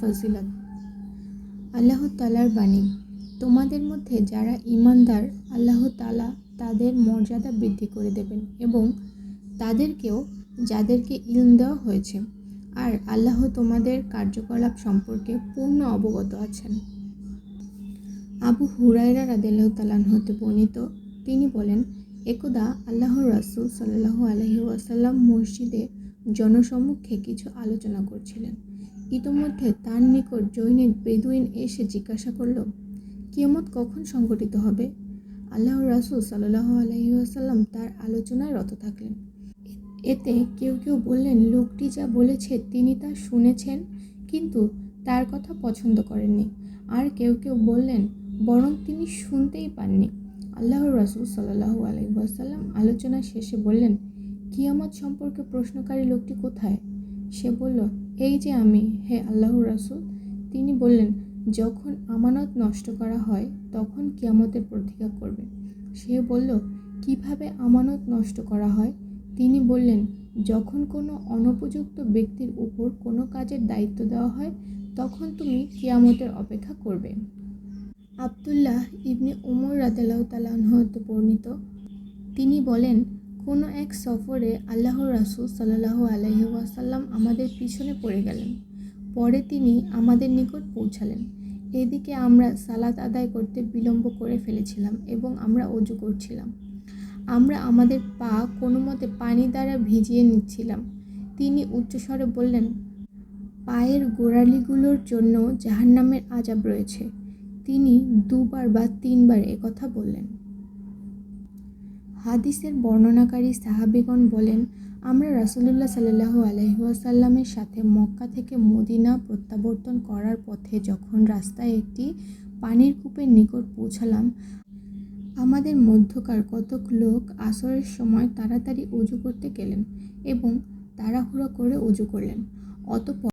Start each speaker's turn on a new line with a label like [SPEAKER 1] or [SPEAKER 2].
[SPEAKER 1] ফজিলত। আল্লাহ তালার বাণী, তোমাদের মধ্যে যারা ঈমানদার, আল্লাহ তালা তাদের মর্যাদা বৃদ্ধি করে দেবেন এবং তাদেরকেও, যাদেরকে ইলম দেওয়া হয়েছে, আর আল্লাহ তোমাদের কার্যকলাপ সম্পর্কে পূর্ণ অবগত আছেন। আবু হুরাইরা রাদিল্লাহ তালান হতে বর্ণিত, তিনি বলেন একদা আল্লাহর রাসুল সাল্লাহ আলহি ওয়াসাল্লাম মসজিদে জনসম্মুখে কিছু আলোচনা করছিলেন। ইতোমধ্যে তার নিকট জৈনিক বেদুইন এসে জিজ্ঞাসা করল, কিয়ামত কখন সংঘটিত হবে? আল্লাহর রাসুল সাল্লাহ আলহি ওয়াসাল্লাম তার আলোচনায় রত থাকলেন। এতে কেউ কেউ বললেন, লোকটি যা বলেছে তিনি তা শুনেছেন, কিন্তু তার কথা পছন্দ করেননি। আর কেউ কেউ বললেন, বরং তিনি শুনতেই পাননি। আল্লাহর রাসুল সাল্লাহ আলহিহাসাল্লাম আলোচনা শেষে বললেন, কিয়ামত সম্পর্কে প্রশ্নকারী লোকটি কোথায়? সে বলল, এই যে আমি, হে আল্লাহ রাসুল। তিনি বললেন, যখন আমানত নষ্ট করা হয়, তখন কিয়ামতের প্রতীক্ষা করবে। সে বলল, কীভাবে আমানত নষ্ট করা হয়? তিনি বললেন, যখন কোনো অনুপযুক্ত ব্যক্তির উপর কোনো কাজের দায়িত্ব দেওয়া হয়, তখন তুমি কিয়ামতের অপেক্ষা করবে। আবদুল্লাহ ইবনে উমর রাদেলাউ তালাহতে বর্ণিত। তিনি বলেন, কোনো এক সফরে আল্লাহর রাসুল সাল্লাহ আলহি ওয়াসাল্লাম আমাদের পিছনে পড়ে গেলেন। পরে তিনি আমাদের নিকট পৌঁছালেন। এদিকে আমরা সালাত আদায় করতে বিলম্ব করে ফেলেছিলাম এবং আমরা অজু করছিলাম। আমরা আমাদের পা কোনো মতে পানি দ্বারা ভিজিয়ে নিচ্ছিলাম। তিনি উচ্চস্বরে বললেন, পায়ের গোড়ালিগুলোর জন্য জাহান্নামের আজাব রয়েছে। তিনি দুবার বা তিনবার কথা বললেন। হাদিসের বর্ণনাকারী সাহাবিগণ বলেন, আমরা রাসুলুল্লাহ সাল্লাহ আলহিহাসাল্লামের সাথে মক্কা থেকে মদিনা প্রত্যাবর্তন করার পথে যখন রাস্তায় একটি পানির কূপের নিকট পৌঁছালাম, আমাদের মধ্যকার কতক লোক আসরের সময় তাড়াতাড়ি উজু করতে গেলেন এবং তাড়াহুড়ো করে উজু করলেন। অতপর